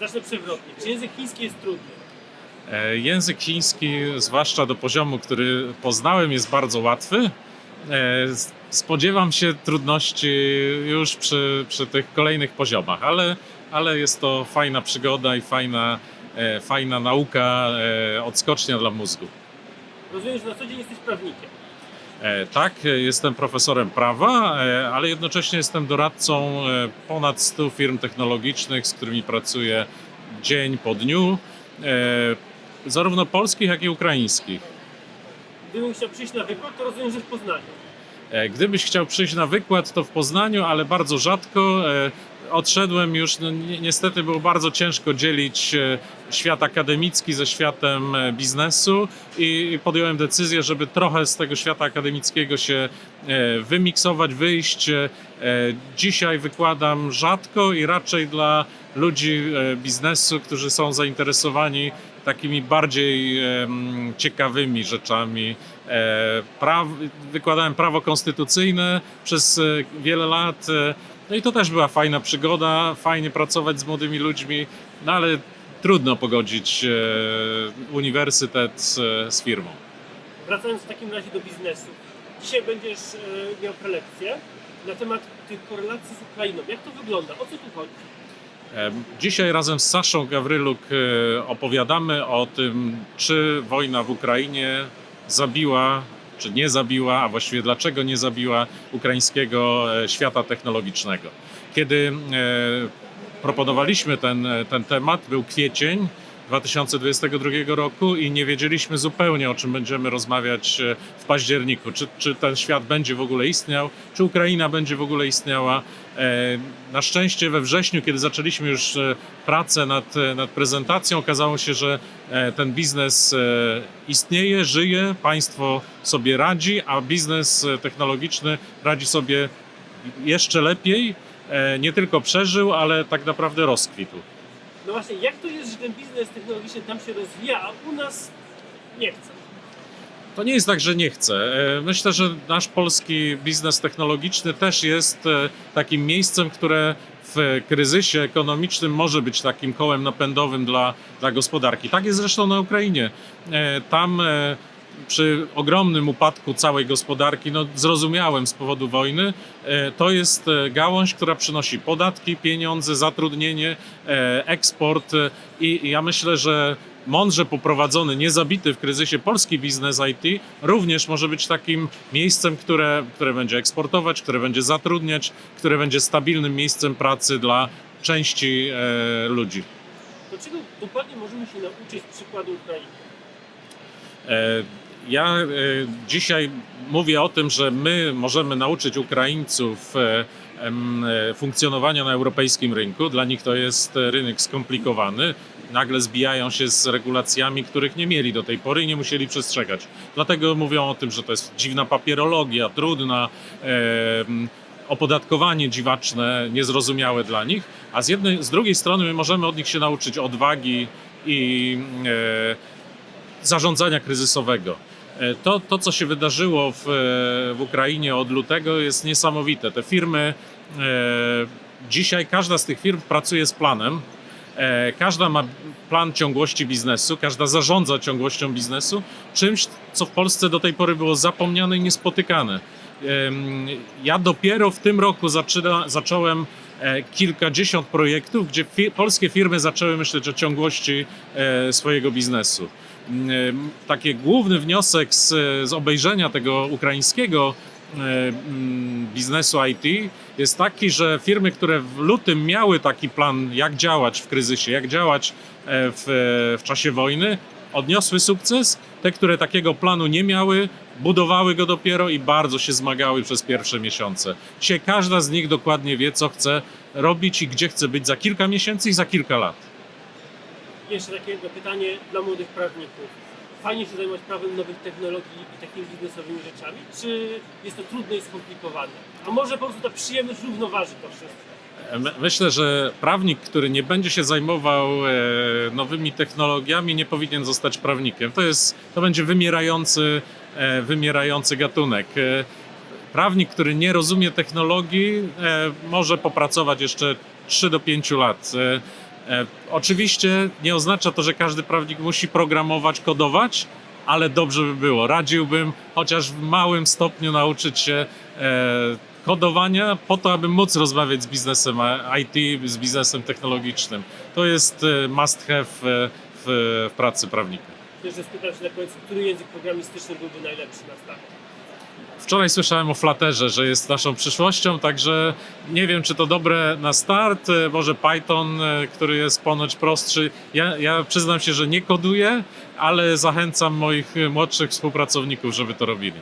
Zacznę przewrotnie. Czy język chiński jest trudny? E, Język chiński, zwłaszcza do poziomu, który poznałem, jest bardzo łatwy. E, Spodziewam się trudności już przy, przy tych kolejnych poziomach, ale, ale jest to fajna przygoda i fajna, e, fajna nauka, odskocznia dla mózgu. Rozumiem, że na co dzień jesteś prawnikiem. E, Tak, e, jestem profesorem prawa, e, ale jednocześnie jestem doradcą ponad 100 firm technologicznych, z którymi pracuję dzień po dniu, zarówno polskich, jak i ukraińskich. Gdybym chciał przyjść na wykład, to rozumiem, że w Poznaniu. Gdybyś chciał przyjść na wykład, to w Poznaniu, ale bardzo rzadko. Odszedłem już, no, ni- niestety było bardzo ciężko dzielić e, świat akademicki ze światem e, biznesu i podjąłem decyzję, żeby trochę z tego świata akademickiego się e, wymiksować, wyjść. Dzisiaj wykładam rzadko i raczej dla ludzi biznesu, którzy są zainteresowani takimi bardziej ciekawymi rzeczami. Wykładałem prawo konstytucyjne przez wiele lat. E, No i to też była fajna przygoda, fajnie pracować z młodymi ludźmi, no ale trudno pogodzić e, uniwersytet z, z firmą. Wracając w takim razie do biznesu. Dzisiaj będziesz e, miał prelekcję na temat tych korelacji z Ukrainą. Jak to wygląda? O co tu chodzi? E, Dzisiaj razem z Saszą Gawryluk e, opowiadamy o tym, czy wojna w Ukrainie zabiła, czy nie zabiła, a właściwie dlaczego nie zabiła ukraińskiego e, świata technologicznego. Kiedy e, proponowaliśmy ten, ten temat, był kwiecień 2022 roku i nie wiedzieliśmy zupełnie, o czym będziemy rozmawiać e, w październiku. Czy, czy ten świat będzie w ogóle istniał, czy Ukraina będzie w ogóle istniała. E, Na szczęście we wrześniu, kiedy zaczęliśmy już e, pracę nad, nad prezentacją, okazało się, że ten biznes istnieje, żyje, państwo sobie radzi, a biznes technologiczny radzi sobie jeszcze lepiej. Nie tylko przeżył, ale tak naprawdę rozkwitł. No właśnie, jak to jest, że ten biznes technologiczny tam się rozwija, a u nas nie chce? To nie jest tak, że nie chcę. E, Myślę, że nasz polski biznes technologiczny też jest e, takim miejscem, które w kryzysie ekonomicznym może być takim kołem napędowym dla, dla gospodarki. Tak jest zresztą na Ukrainie. E, Tam przy ogromnym upadku całej gospodarki, no zrozumiałym z powodu wojny, e, to jest e, gałąź, która przynosi podatki, pieniądze, zatrudnienie, e, eksport i ja myślę, że mądrze poprowadzony, niezabity w kryzysie polski biznes IT również może być takim miejscem, które, które będzie eksportować, które będzie zatrudniać, które będzie stabilnym miejscem pracy dla części e, ludzi. To czego dokładnie możemy się nauczyć z przykładu Ukrainy? E, Ja e, dzisiaj mówię o tym, że my możemy nauczyć Ukraińców e, e, funkcjonowania na europejskim rynku. Dla nich to jest rynek skomplikowany. Nagle zbijają się z regulacjami, których nie mieli do tej pory i nie musieli przestrzegać. Dlatego mówią o tym, że to jest dziwna papierologia, trudna, opodatkowanie dziwaczne, niezrozumiałe dla nich. A z, jednej, z drugiej strony my możemy od nich się nauczyć odwagi i e, zarządzania kryzysowego. E, To, to co się wydarzyło w, e, w Ukrainie od lutego, jest niesamowite. Te firmy, e, dzisiaj każda z tych firm pracuje z planem. Każda ma plan ciągłości biznesu, każda zarządza ciągłością biznesu, czymś, co w Polsce do tej pory było zapomniane i niespotykane. Ja dopiero w tym roku zaczyna, zacząłem kilkadziesiąt projektów, gdzie fi polskie firmy zaczęły myśleć o ciągłości e, swojego biznesu. Mm, Taki główny wniosek z, z obejrzenia tego ukraińskiego e, mm, biznesu IT jest taki, że firmy, które w lutym miały taki plan, jak działać w kryzysie, jak działać e, w, w czasie wojny, odniosły sukces. Te, które takiego planu nie miały, budowały go dopiero i bardzo się zmagały przez pierwsze miesiące. Dzisiaj każda z nich dokładnie wie, co chce robić i gdzie chce być za kilka miesięcy i za kilka lat. Jeszcze takie jedno pytanie dla młodych prawników. Fajnie się zajmować prawem nowych technologii i takimi biznesowymi rzeczami, czy jest to trudne i skomplikowane? A może po prostu ta przyjemność równoważy to wszystko? My- Myślę, że prawnik, który nie będzie się zajmował e, nowymi technologiami, nie powinien zostać prawnikiem. To, jest, to będzie wymierający, e, wymierający gatunek. E, Prawnik, który nie rozumie technologii, e, może popracować jeszcze 3 do 5 lat. E, E, Oczywiście nie oznacza to, że każdy prawnik musi programować, kodować, ale dobrze by było. Radziłbym chociaż w małym stopniu nauczyć się e, kodowania po to, aby móc rozmawiać z biznesem e, IT, z biznesem technologicznym. To jest e, must have e, w, w pracy prawnika. Spytam się na końcu, który język programistyczny byłby najlepszy na start? Wczoraj słyszałem o Flutterze, że jest naszą przyszłością, także nie wiem, czy to dobre na start. E, Może Python, e, który jest ponoć prostszy. Ja, ja przyznam się, że nie koduję, ale zachęcam moich młodszych współpracowników, żeby to robili.